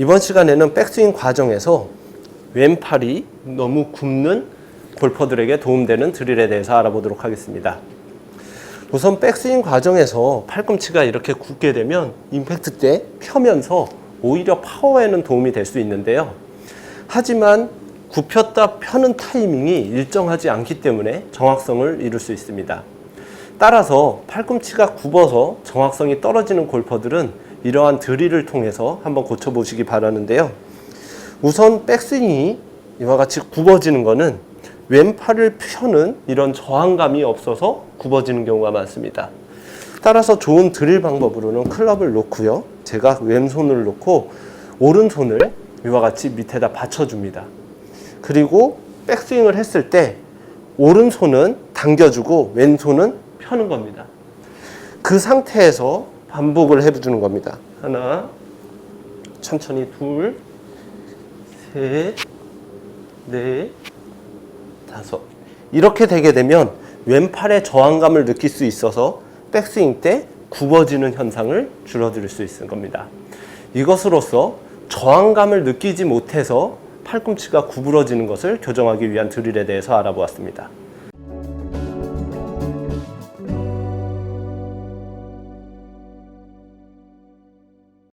이번 시간에는 백스윙 과정에서 왼팔이 너무 굽는 골퍼들에게 도움되는 드릴에 대해서 알아보도록 하겠습니다. 우선 백스윙 과정에서 팔꿈치가 이렇게 굽게 되면 임팩트 때 펴면서 오히려 파워에는 도움이 될 수 있는데요. 하지만 굽혔다 펴는 타이밍이 일정하지 않기 때문에 정확성을 이룰 수 있습니다. 따라서 팔꿈치가 굽어서 정확성이 떨어지는 골퍼들은 이러한 드릴을 통해서 한번 고쳐보시기 바라는데요. 우선 백스윙이 이와 같이 굽어지는 것은 왼팔을 펴는 이런 저항감이 없어서 굽어지는 경우가 많습니다. 따라서 좋은 드릴 방법으로는 클럽을 놓고요. 제가 왼손을 놓고 오른손을 이와 같이 밑에다 받쳐줍니다. 그리고 백스윙을 했을 때 오른손은 당겨주고 왼손은 펴는 겁니다. 그 상태에서 반복을 해주는 겁니다. 하나, 천천히 둘, 셋, 넷, 다섯. 이렇게 되게 되면 왼팔의 저항감을 느낄 수 있어서 백스윙 때 굽어지는 현상을 줄어들 수 있는 겁니다. 이것으로써 저항감을 느끼지 못해서 팔꿈치가 구부러지는 것을 교정하기 위한 드릴에 대해서 알아보았습니다.